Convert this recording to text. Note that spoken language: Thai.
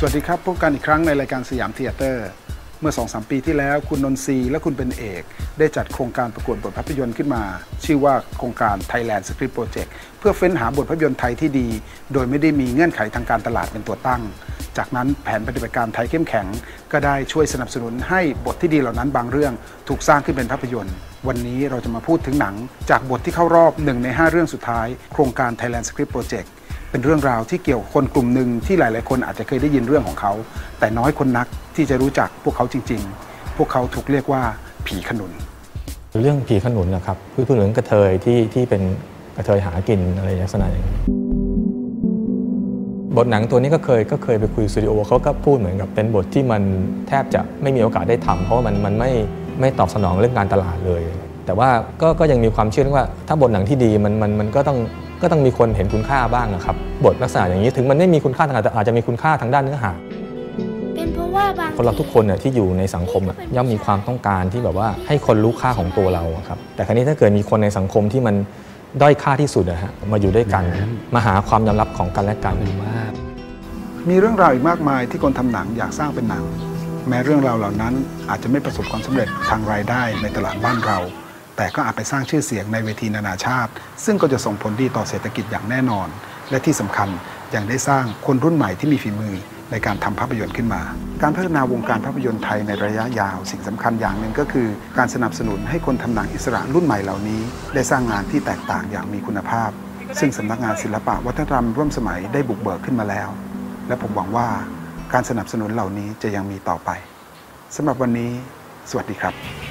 สวัสดีครับ พบกันอีกครั้งในรายการสยามเทเตอร์ เมื่อ 2-3 ปีที่แล้ว คุณนนทรีและคุณเป็นเอก ได้จัดโครงการประกวดบทภาพยนตร์ขึ้นมา ชื่อว่าโครงการ Thailand Script Project เพื่อเฟ้นหาบทภาพยนตร์ไทยที่ดี โดยไม่ได้มีเงื่อนไขทางการตลาดเป็นตัวตั้ง จากนั้นแผนปฏิบัติการไทยเข้มแข็ง ก็ได้ช่วยสนับสนุนให้บทที่ดีเหล่านั้นบางเรื่อง ถูกสร้างขึ้นเป็นภาพยนตร์ วันนี้เราจะมาพูดถึงหนัง จากบทที่เข้ารอบหนึ่งใน 5 เรื่องสุดท้าย โครงการ Thailand Script Project เป็นเรื่องราวที่เกี่ยวกับคนกลุ่มหนึ่งที่หลาย ๆ คนอาจจะเคยได้ยินเรื่องของเขา แต่น้อยคนนักที่จะรู้จักพวกเขาจริง ๆ พวกเขาถูกเรียกว่าผีขนุน เรื่องผีขนุนนะครับพูดถึงกระเทยที่ที่เป็นกระเทยหากินอะไรลักษณะอย่างนี้บทหนังตัวนี้ก็เคยก็เคยไปคุยสตูดิโอเขาก็พูดเหมือนกับเป็นบทที่มันแทบจะไม่มีโอกาสได้ทำเพราะมันมันไม่ไม่ตอบสนองเรื่องการตลาดเลย แต่ว่าก็ก็ยังมีความเชื่อว่าถ้าบทหนังที่ดีมันมันมันก็ต้อง ก็ต้องมีคนเห็นคุณค่าบ้างนะครับ บทลักษณะอย่างนี้ถึงมันไม่มีคุณค่าทางการแต่อาจจะมีคุณค่าทางด้านเนื้อหาเป็นเพราะว่าบางคนเราทุกคนเนี่ยที่อยู่ในสังคมอะย่อมมีความต้องการที่แบบว่าให้คนรู้ค่าของตัวเราอะครับแต่ครั้นี้ถ้าเกิดมีคนในสังคมที่มันด้อยค่าที่สุดนะฮะมาอยู่ด้วยกันมาหาความยอมรับของกันและกันมีเรื่องราวอีกมากมายที่คนทำหนังอยากสร้างเป็นหนัง แม้เรื่องราวเหล่านั้นอาจจะไม่ประสบความสำเร็จทางรายได้ในตลาดบ้านเรา แต่ก็อาจไปสร้างชื่อเสียงในเวทีนานาชาติ ซึ่งก็จะส่งผลดีต่อเศรษฐกิจอย่างแน่นอน และที่สำคัญยังได้สร้างคนรุ่นใหม่ที่มีฝีมือในการทำภาพยนตร์ขึ้นมา การพัฒนาวงการภาพยนตร์ไทยในระยะยาว สิ่งสำคัญอย่างหนึ่งก็คือ การสนับสนุนให้คนทำหนังอิสระรุ่นใหม่เหล่านี้ ได้สร้างงานที่แตกต่างอย่างมีคุณภาพ ซึ่งสำนักงานศิลปะวัฒนธรรมร่วมสมัยได้บุกเบิกขึ้นมาแล้ว และผมหวังว่าการสนับสนุนเหล่านี้จะยังมีต่อไปสำหรับวันนี้ สวัสดีครับ